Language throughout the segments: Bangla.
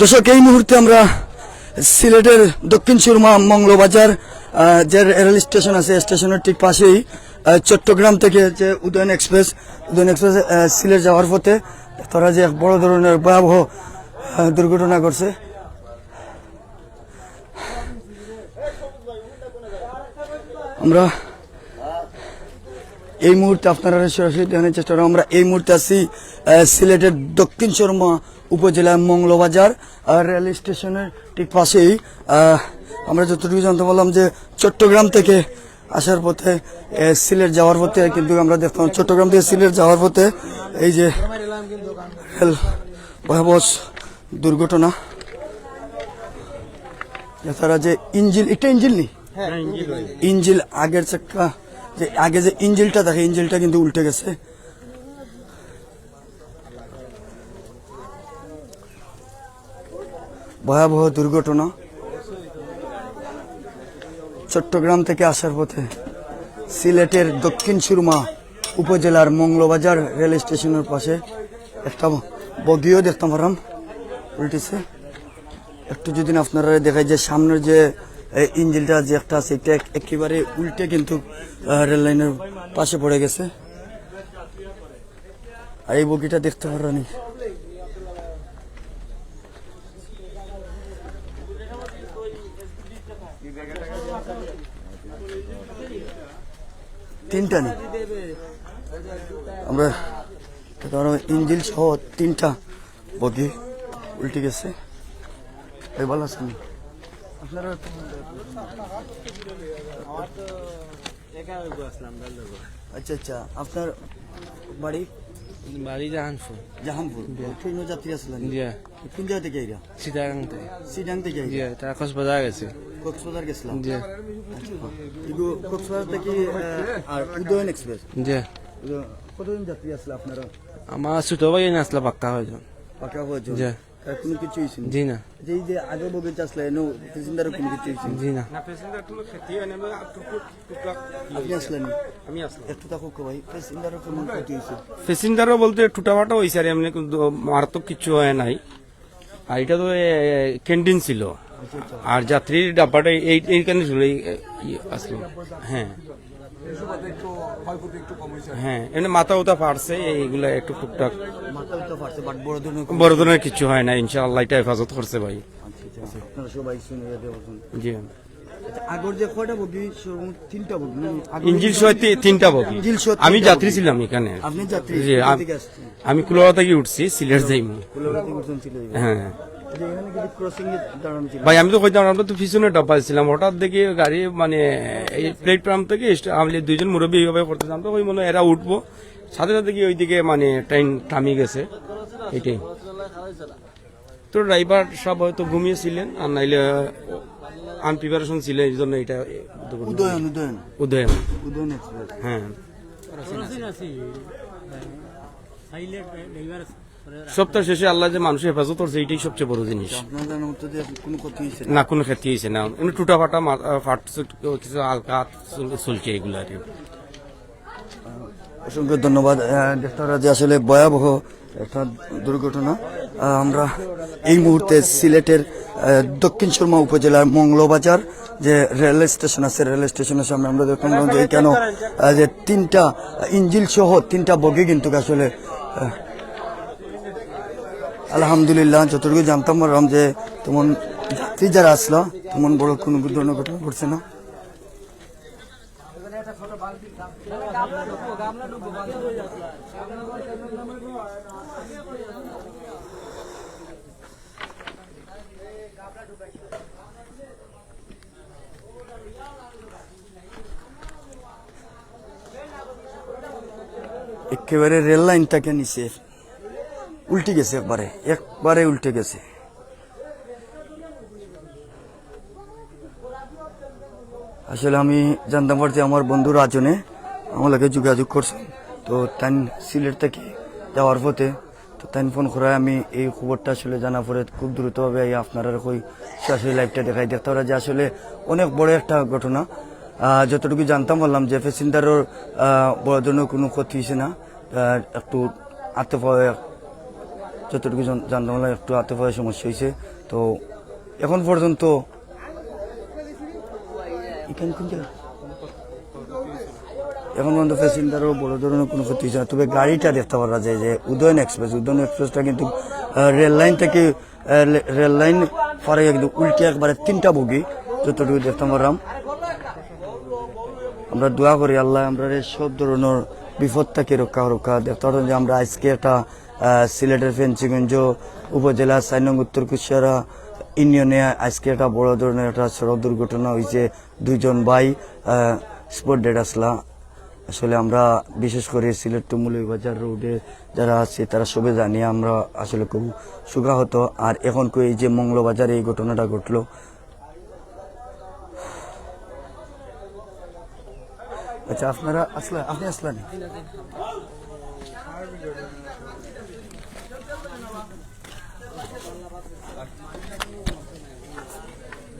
দর্শক, এই মুহূর্তে আমরা সিলেটের দক্ষিণ সুরমা মঙ্গলবাজার যে রেল স্টেশন আছে স্টেশনের ঠিক পাশেই চট্টগ্রাম থেকে যে উদয়ন এক্সপ্রেস উদয়ন এক্সপ্রেস সিলেট যাওয়ার পথে তারা যে বড় ধরনের ভয়াবহ দুর্ঘটনা ঘটছে। আমরা এই মুহূর্তে আপনারা সরাসরি দেখানোর চেষ্টা আমরা এই মুহূর্তে আছি সিলেটের দক্ষিণ শর্মা উপজেলার মংলবাজার আর রেল স্টেশনের ঠিক পাশেই আমরা যতটুকু জানতে পারলাম যে চট্টগ্রাম থেকে আসার পথে সিলেট যাওয়ার পথে কিন্তু আমরা দেখতাম চট্টগ্রাম থেকে সিলেট যাওয়ার পথে এই যে রেল ভয়াবহ দুর্ঘটনা। তারা যে ইঞ্জিল একটা ইঞ্জিল নেই? ইঞ্জিল আগের চাক্কা যে আগে যে ইঞ্জিলটা থাকে ইঞ্জিলটা কিন্তু উল্টে গেছে। ভয়াবহ দুর্ঘটনা চট্টগ্রাম থেকে আসার পথে সিলেটের দক্ষিণ সুরমা উপজেলার মঙ্গলবাজার রেল স্টেশনের পাশে একটা বগিও দেখতাম পারাম উল্টেছে। একটু যদি আপনারা দেখায় যে সামনের যে ইঞ্জিনটা যে একটা আছে, এটা একেবারে উল্টে কিন্তু রেল লাইনের পাশে পড়ে গেছে। আর এই বগিটা দেখতে পারানি তিনটা নেই আমরা ধরো ইঞ্জিল সহ তিনটা বগি উল্টে গেছে। এই ভালো আছেন? আপনারা আচ্ছা আচ্ছা আপনার বাড়ি? বাড়ি জাহানপুর। জাহানপুর। ট্রেন যাত্রী আসলেন কোন জায়গা থেকে এরা সীতারাম থেকে। সিডাং থেকে আইরা? তারা কক্সবাজার গেছে। কক্সবাজার গেছিলাম। কক্সবাজার থেকে আর উদয়ন এক্সপ্রেস। এগো কতজন যাত্রী আসলে আপনারা? আমার ছোট ভাই আসলে পাক্কা হয়ে যান হয়েছে জি। কোনো কিছু হয়েছে না? জি না। যে এই যে আগে বগিটা আসলে এনো প্যাসেঞ্জারও কোনো কিছু হয়েছে না? জি না আপনি আসলেন? আমি আসলাম। একটু থাকুক ভাই প্যাসেঞ্জারও কোনো ক্ষতি হয়েছে? প্যাসেঞ্জারও বলতে টুটাফাটা হয়েছে আর এমনি কিন্তু মারাত্মক কিছু হয় নাই। আর এটা তো ক্যান্টিন ছিল। আর যাত্রীর ডাব্বাটা এই এইখানে ছিল এই এই আসলো। হ্যাঁ। হ্যাঁ এমনি মাথা উতা ফাটছে এইগুলা একটু টুকটাক। বড় ধরনের কিছু হয় না ইনশাআল্লাহ এটা হেফাজত করছে ভাই। জি। আগর যে কয়টা বগি তিনটা বগি ইঞ্জিল সহ তিনটা বগি। আমি যাত্রী ছিলাম এখানে। আপনি যাত্রী আম- কুলোয়া থেকে উঠছি সিলেট যাইমু। হ্যাঁ। ভাই আমি তো কইতাম আমরা তো পিছনে ডাব্বা ছিলাম হঠাৎ দেখি গাড়ি মানে এই প্লেটফর্ম থেকে আমি দুইজন মুরব্বী এইভাবে করতেছিলাম তো ওই মনে এরা উঠবো। সাথে সাথে কি ওইদিকে মানে ট্রেন থামিয়ে গেছে। এটাই। তো ড্রাইভার সব হয়তো ঘুমিয়েছিলেন আর নাইলে আনপ্রিপারেশন ছিল এই জন্য এটা। উদয়ন উদয়ন। উদয়ন। উদয়ন হ্যাঁ। সপ্তাহ শেষে আল্লাহ যে মানুষের হেফাজত করছে, এইটাই সবচেয়ে বড় জিনিস। না, কোনো ক্ষতি হয়েছে না। এমনি টুটা ফাটা ফাট কিছু হালকা চুল- চলছে এগুলো আর অসংখ্য ধন্যবাদ যে আসলে ভয়াবহ একটা দুর্ঘটনা। আমরা এই মুহূর্তে সিলেটের দক্ষিণ সুরমা উপজেলার মংলবাজার যে রেল স্টেশন আছে, রেল স্টেশনের সামনে আমরা দেখলাম যে কেন যে তিনটা ইঞ্জিল সহ তিনটা বগি কিন্তু আসলে আলহামদুলিল্লাহ, যতটুকু জানতাম পারলাম যে তেমন যাত্রী যারা আসলো তেমন বড় কোনো ধরনের ঘটনা ঘটছে না। একেবারে রেল লাইনটাকে নিচে উল্টে গেছে একবারে একবারে উল্টে গেছে। আসলে আমি জানতাম পারছি আমার বন্ধু রাজনে আমার লাগে যোগাযোগ করছে। তো তাই সিলেট থেকে যাওয়ার পথে, তো তাই ফোন করে আমি এই খবরটা আসলে জানা পরে খুব দ্রুতভাবে এই আপনারা ওই সরাসরি লাইভটা দেখাই দেখতে পারা যে আসলে অনেক বড় একটা ঘটনা। যতটুকু জানতাম পারলাম যে প্যাসেঞ্জারের বড় ধরনের কোনো ক্ষতি হয়েছে না। একটু আত্মীয় যতটুকু পারলাম, একটু হাতে পায়ে সমস্যা হয়েছে। তো এখন পর্যন্ত এখানে পর্যন্ত প্যাসেঞ্জারও বড় ধরনের কোনো ক্ষতি হয়েছে না। তবে গাড়িটা দেখতে পারা যায় যে উদয়ন এক্সপ্রেস, উদয়ন এক্সপ্রেসটা কিন্তু রেল লাইন থেকে রেল লাইন পারে কিন্তু উল্টে একবারে তিনটা বগি, যতটুকু দেখতে পারলাম। আমরা দোয়া করি আল্লাহ, আমরা সব ধরনের বিপদ থেকে রক্ষা রক্ষা দেখতে পারলাম যে আমরা আজকে একটা সিলেটের ফেন্সিগঞ্জ উপজেলা চার নং উত্তর কুশিয়ারা ইউনিয়নে আজকে একটা বড় ধরনের একটা সড়ক দুর্ঘটনা হয়েছে। দুইজন ভাই স্পট ডেড আসলা। আসলে আমরা বিশেষ করে সিলেট টু বাজার রোডে যারা আছে, তারা সবে জানি আমরা আসলে খুব সুগাহত আর এখন এই যে মঙ্গলবাজারে এই ঘটনাটা ঘটলো। আচ্ছা আপনারা আসলেন আপনি আসলেন?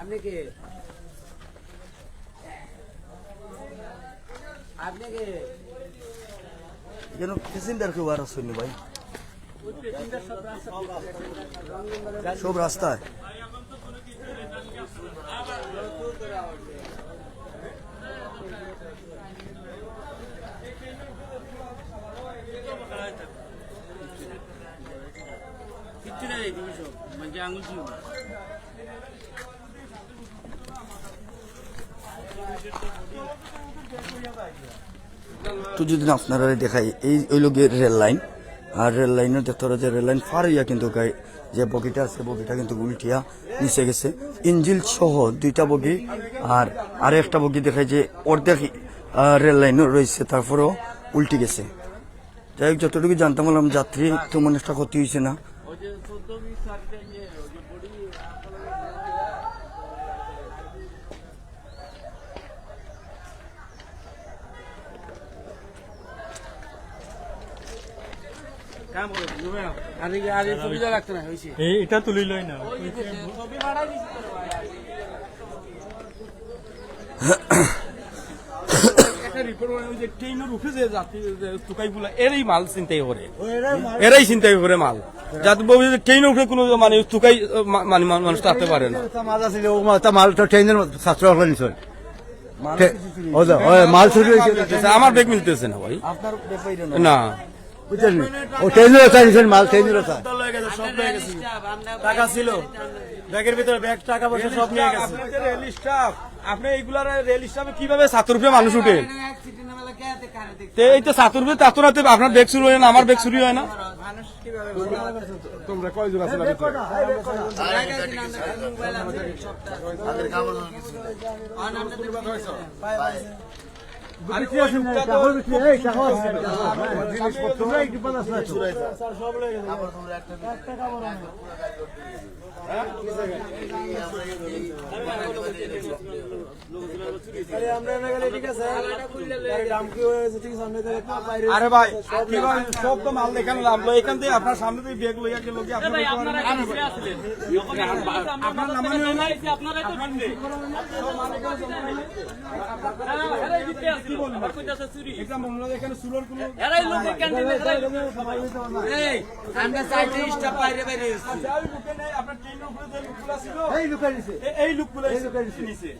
আপনি কে? আপনি কে? যেন প্যাসেঞ্জার কেউ আর আসেনি ভাই। সব রাস্তায়। তো যদি আপনারা দেখাই, এই ওই লোকের রেল লাইন। আর রেল লাইনের দেখতে যে রেল লাইন ফার হইয়া কিন্তু যে বগিটা আছে, বগিটা কিন্তু উল্টিয়া নিচে গেছে। ইঞ্জিল সহ দুইটা বগি, আর আর একটা বগি দেখায় যে অর্ধেক রেল লাইনও রয়েছে, তারপরেও উল্টি গেছে। যাই হোক, যতটুকু জানতাম যাত্রী তেমন একটা ক্ষতি হয়েছে না আরে আরে সুবিধা লাগতো না হয়েছে এই এটা তুলিলই না একটা রিপোর্ট বানানো যে ট্রেনের উঠে তুকাইগুলা এরাই মাল চিন্তাই করে। এরাই চিন্তাই করে মাল। যাতে উঠে কোনো মানে তুকাই মানে মানুষ থাকতে পারে না। মাল ও ট্রেনের ছাত্র হল নিশ্চয়। মাল চুরি হয়েছে। আমার ব্যাগ মিলতেছে না ভাই। আপনার ব্যাপারই না। না। বুঝছেন ও চাই নিছেন মাল ট্রেনের চাই টাকা ছিল। ব্যাগের ভিতরে ব্যাগ টাকা পয়সা সব নিয়ে গেছে। আপনি রেল স্টাফ আপনি এইগুলার রেল স্টাফে কীভাবে সাত রুপে মানুষ উঠে? তে এই তো সাত রুপে তাতো আপনার ব্যাগ শুরু হয় না আমার ব্যাগ শুরু হয় না? তোমরা কয় জন আছে আরে ভাই কি ভাই সব তো মাল দেখানো নামলো এখান থেকে আপনার সামনে থেকে ব্যাগ লইয়া গেল কি আপনার আপনার নামানো হয় না এটা মনে হয় এখানে সুলোর কোনো আমরা চাইতে স্টাফ বাইরে বাইরে যাই লুকে নেই আপনার ট্রেনের উপরে যে লুকগুলা ছিল এই লুকাই নিছে এই উপরে এই ভাই।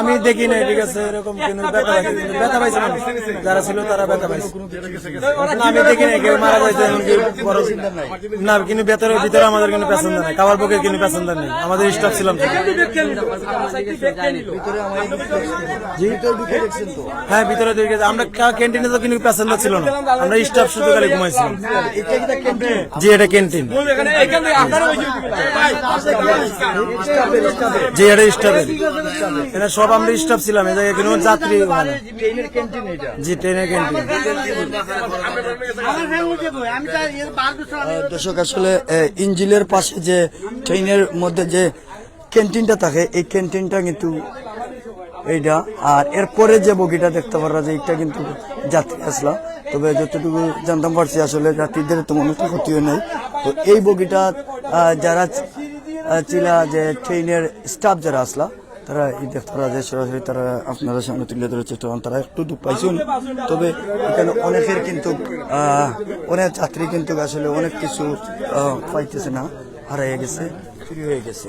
আমি দেখি নাই ঠিক আছে এরকম কোনো ব্যথা পাইছে? কিন্তু যারা ছিল তারা ব্যথা পাইছে। আমি দেখি নাই কেউ মারা যাইছে এমন কেউ বড় না কিন্তু ভেতরে ভিতরে আমাদের কোনো প্যাসেঞ্জার নাই কাবার পক্ষে কোনো প্যাসেঞ্জার নেই। আমাদের স্টাফ ছিলাম হ্যাঁ ভিতরে আমরা ক্যান্টিনে তো কিন্তু ছিল না। আমরা স্টাফ শুধু খালি ঘুমাইছিলাম। কি ক্যান্টিন জি এটা ক্যান্টিন জি এটা স্টাফের এটা সব আমরা স্টাফ ছিলাম। এই জায়গায় কোনো যাত্রী হয় না। ট্রেনের ক্যান্টিন এটা। জি ট্রেনের ক্যান্টিন দর্শক আসলে ইঞ্জিলের পাশে যে ট্রেনের মধ্যে যে ক্যান্টিনটা থাকে এই ক্যান্টিনটা কিন্তু এইটা। আর এরপরে যে বগিটা দেখতে পারা যে এটা কিন্তু যাত্রী আসলা। তবে যতটুকু জানতাম পারছি আসলে যাত্রীদের তেমন একটা ক্ষতিও নেই। তো এই বগিটা যারা ছিলা যে ট্রেনের স্টাফ যারা আসলা, তারা এই তারা যে সরাসরি তারা আপনারা সামনে তুলে ধরার চেষ্টা করেন, তারা একটু দুঃখ পাইছেন। তবে এখানে অনেকের কিন্তু অনেক যাত্রী কিন্তু আসলে অনেক কিছু পাইতেছে না হারিয়ে গেছে, চুরি হয়ে গেছে।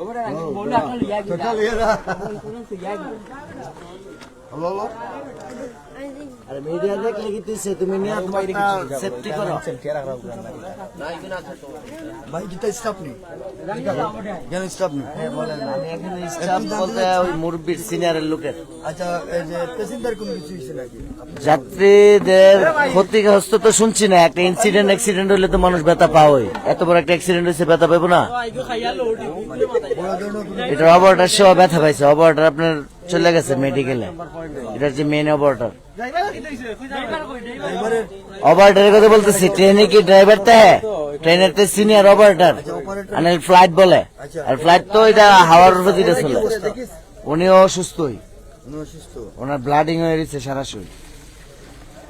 ¡Cobra! ¡Cobra! ¡Cobra! নিরানি আরে মিডিয়া দেখলে কি তুই তুমি নিয়ে তোমার সেফটি করো। ভাই কিতা স্টাফ নেই। কেন স্টাফ নেই? আমি এখানে স্টাফ বলতে ওই মুরব্বীর সিনিয়রের লোকের। আচ্ছা এই যে প্যাসেঞ্জার কোনো কিছু হয়েছে নাকি? যাত্রীদের ক্ষতিগ্রস্ত তো শুনছি না। একটা ইনসিডেন্ট অ্যাক্সিডেন্ট হলে তো মানুষ ব্যথা পাওই এত বড় একটা অ্যাক্সিডেন্ট হয়েছে ব্যথা পাবো না। এটা অপারেটার সেবা ব্যথা পাইছে। অপারেটার আপনার চলে গেছে মেডিকেলে এটা হচ্ছে মেন অপারেটার অপারেটারের কথা বলতেছি ট্রেনে কি ড্রাইভার তে? ট্রেনের তে সিনিয়র অপারেটার আর ফ্লাইট বলে। আর ফ্লাইট তো এটা হাওয়ার উপর দিয়ে চলে। উনিও অসুস্থই। ওনার ব্লাডিং হয়ে গেছে সারা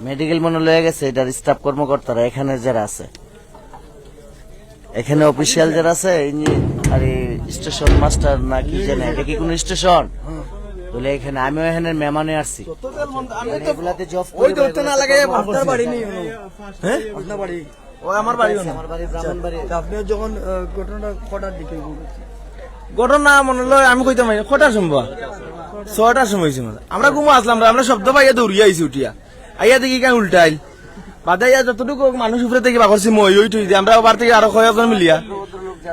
মেডিকেল মনে লয়ে গেছে, এটার স্টাফ কর্মকর্তারা এখানে যারা আছে। এখানে অফিসিয়াল যারা আছে আর স্টেশন মাস্টার না কি জানে, এটা কি কোনো স্টেশন বলে এখানে আমিও এখানে মেহমানে আসছি। এগুলাতে জব ওই ধরতে না লাগে আপনার বাড়ি নেই হ্যাঁ? আপনার বাড়ি। ও আমার বাড়ি আমার বাড়ি ব্রাহ্মণবাড়ি তা যখন ঘটনাটা কটার দিকে ঘটনা মনে লয় আমি কইতাম না, কটার সম্ভব ছয়টার সময় হয়েছে মানে আমরা ঘুমো আসলাম আমরা শব্দ পাইয়া দৌড়িয়া আইছি উঠিয়া। আইয়া দেখি কেন উল্টাইল। বাদে ইয়া যতটুকু মানুষ উপরে থেকে বাকরছি মই ওই তুই আমরা ওবার থেকে আরও কয়েকজন মিলিয়া।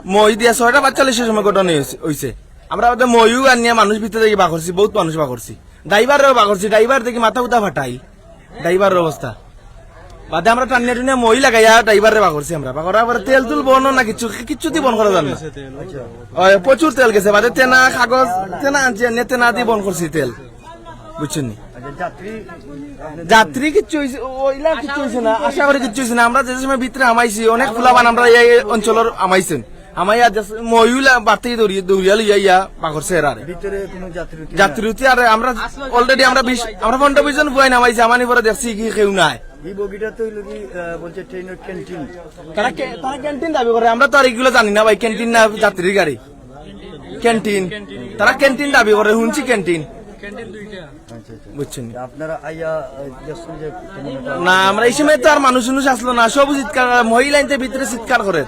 মই দিয়া ছয়টা বাচ্চালিশের সময় ঘটনা হয়েছে- হয়েছে আমরা বাদে মইও আনিয়া মানুষ ভিতরে থেকে বাকরছি বহুত মানুষ বা বাকরছি ড্রাইভারও বাকরছি ড্রাইভার দেখি মাথা উঠা ফাটাইল ড্রাইভারের অবস্থা। বাদে আমরা টানিয়া টুনিয়া মই লাগাইয়া ড্রাইভারে বাকরছি আমরা। বাকরার পরে তেল তুল বনো না কিছু কিচ্ছু দিয়ে বন করা যাবে প্রচুর তেল গেছে। বাদে তেনা কাগজ তেনা আনছি এনে তেনা দিয়ে বন করছি তেল। বুঝছেন? নি? আচ্ছা যাত্রী যাত্রী কিচ্ছু হইছে ওইলা কিচ্ছু হইছে না আশা করি কিচ্ছু হইছে না। আমরা যে সময় ভিতরে আমাইছি অনেক ফুলাবান আমরা এই অঞ্চলের আমাইছেন। ময়ুলা বাতি দৌড়িয়ে দৌড়িয়া লইয়া ইয়া ভিতরে যাত্রী আর আমরা অলরেডি আমরা বিশ আমরা পনেরো বিশ জন বুয়াই নামাইছি আমানি পরে দেখছি কি কেউ নাই তারা ক্যান্টিন দাবি করে আমরা তো আর এগুলো জানি না ভাই ক্যান্টিন না যাত্রীর গাড়ি ক্যান্টিন তারা ক্যান্টিন দাবি করে শুনছি ক্যান্টিন বুঝছেন আপনারা আইয়া না আমরা এই সময় তো আর মানুষ আসলো না সব চিৎকার মহিলা ভিতরে চিৎকার করে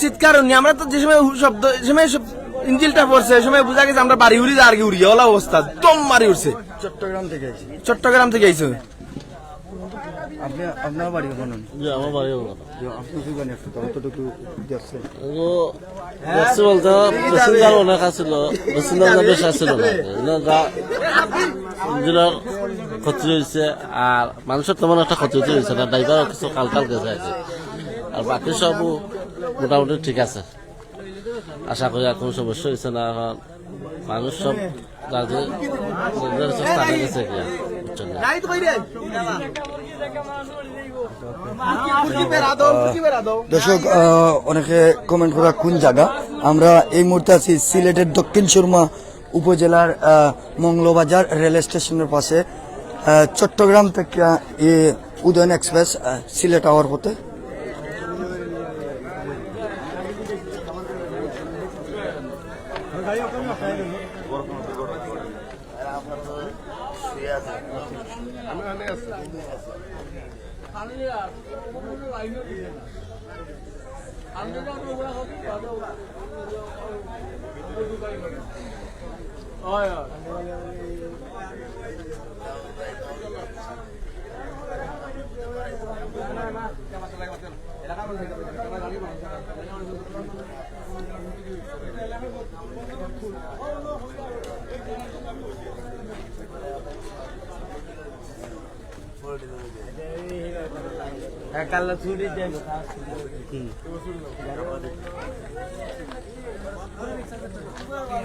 চিৎকার উনি আমরা তো যে সময় শব্দ যে সময় সব ইঞ্জিলটা পড়ছে এই সময় বোঝা গেছে আমরা বাড়ি উড়ি আর কি উড়িয়ে ওলা অবস্থা দম মারি উঠছে চট্টগ্রাম থেকে আইছি। চট্টগ্রাম থেকে আইছে? আপনি আপনার বাড়ি বলুন। আমার বাড়ি আপনি কি জানেন একটু দেখছেন দেখছি বলতে প্যাসেঞ্জার অনেক আছিল প্যাসেঞ্জার বেশি আছিল না ক্ষতি হয়েছে আর মানুষের তেমন একটা ক্ষতি হয়েছে না ড্রাইভারও কিছু কাল কাল গেছে আর আর বাকি সব মোটামুটি ঠিক আছে। আশা করি আর কোনো সমস্যা হয়েছে না মানুষ সব? দর্শক অনেকে কমেন্ট করা কোন জায়গা? আমরা এই মুহূর্তে আছি সিলেটের দক্ষিণ সুরমা উপজেলার আহ, মংলবাজার রেল স্টেশনের পাশে চট্টগ্রাম থেকে উদয়ন এক্সপ্রেস সিলেট আওয়ার পথে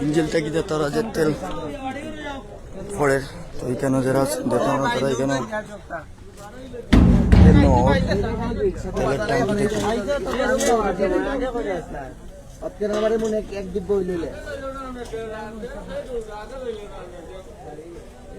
ইঞ্জিল যে তারা যে তেল পড়ে তো এখানে যারা দেখুন আমরা তারা এখানে আজকের আপনার আমার মনে এক দিব্য হইলে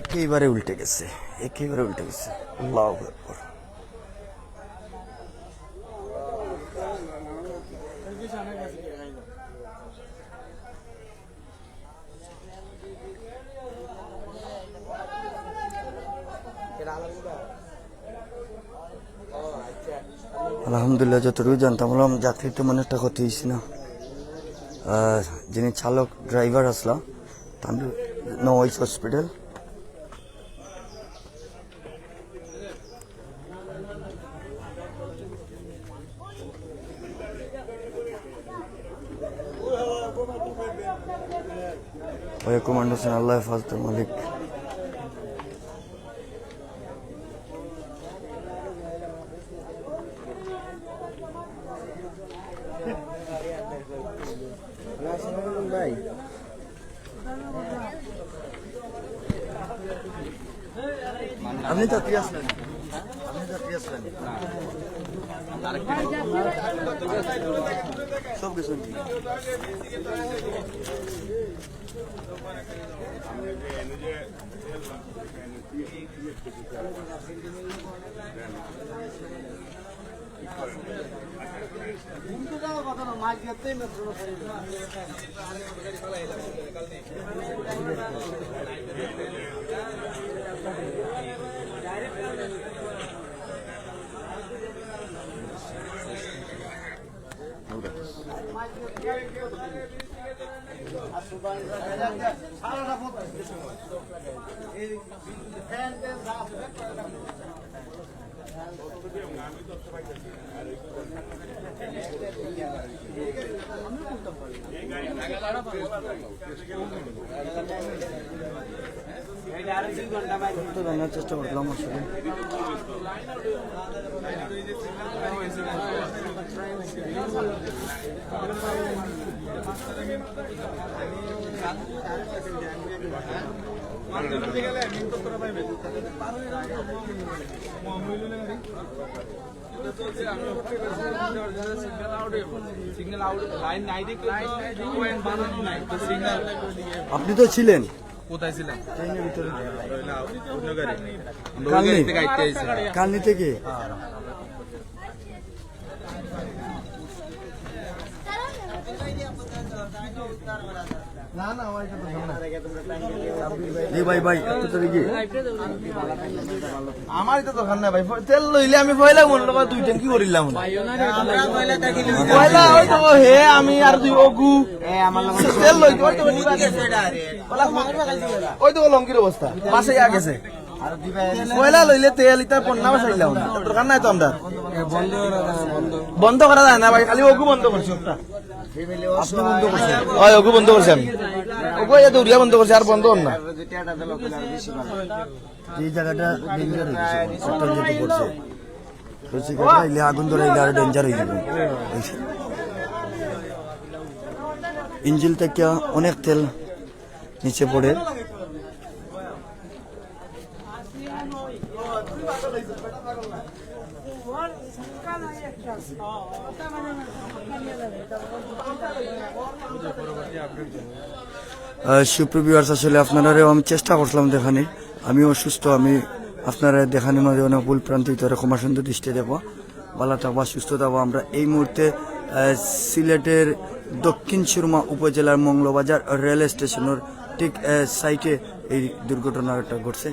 একেবারে উল্টে গেছে, একেবারে উল্টে গেছে। আলহামদুলিল্লাহ, যতটুকু জানতাম, বললাম যাত্রী তো মনে একটা ক্ষতি হয়েছে না। যিনি চালক ড্রাইভার আসলা তার নওয়াইস হসপিটাল ওই কমান্ডেশন আল্লাহ হেফাজত মালিক আপনি যাত্রী আসলেন। আপনি যাত্রী আসলেন। সব কিছু ঠিক তো জানার চেষ্টা করলাম আসলে সিগন্যাল আউট আপনি তো ছিলেন। কোথায় ছিলেন? কালনি থেকে আইতে আইছে কালনি থেকে জি ভাই ভাই একটু তো দেখি। আমার তো দোকান না ভাই। তেল লইলে আমি পয়লা মনে করবা দুই ট্যাঙ্কি করিলাম? পয়লা ওই তো হে আমি আর দুই অগু। তেল লই ওই তো ওই তো লঙ্কির অবস্থা? পাশে গেছে। পয়লা লইলে তেল ইটা পন্না বাসাইলাম দোকান নাই তো আমরা বন্ধ করা যায় না ভাই খালি অগু বন্ধ করছি একটা। আপনি বন্ধ করছি আমি। অগু এই দৌড়িয়া বন্ধ করছি আর বন্ধ না। এই জায়গাটা ডেঞ্জার হয়ে গেছে আগুন ধরে আরও ডেঞ্জার হয়ে যাবে। ইঞ্জিল থেকে অনেক তেল নিচে পড়ে। সুপ্রিভিয়ার্স আসলে আপনারাও আমি চেষ্টা করছিলাম দেখানি আমি অসুস্থ আমি আপনারা দেখানির মাঝে অনেক ভুল প্রান্তিক ক্ষমা সুন্দর দৃষ্টি দেবো। ভালো থাকবা, সুস্থ থাকব। আমরা এই মুহূর্তে সিলেটের দক্ষিণ সুরমা উপজেলার মঙ্গলবাজার রেল স্টেশনের ঠিক সাইটে এই দুর্ঘটনাটা ঘটছে।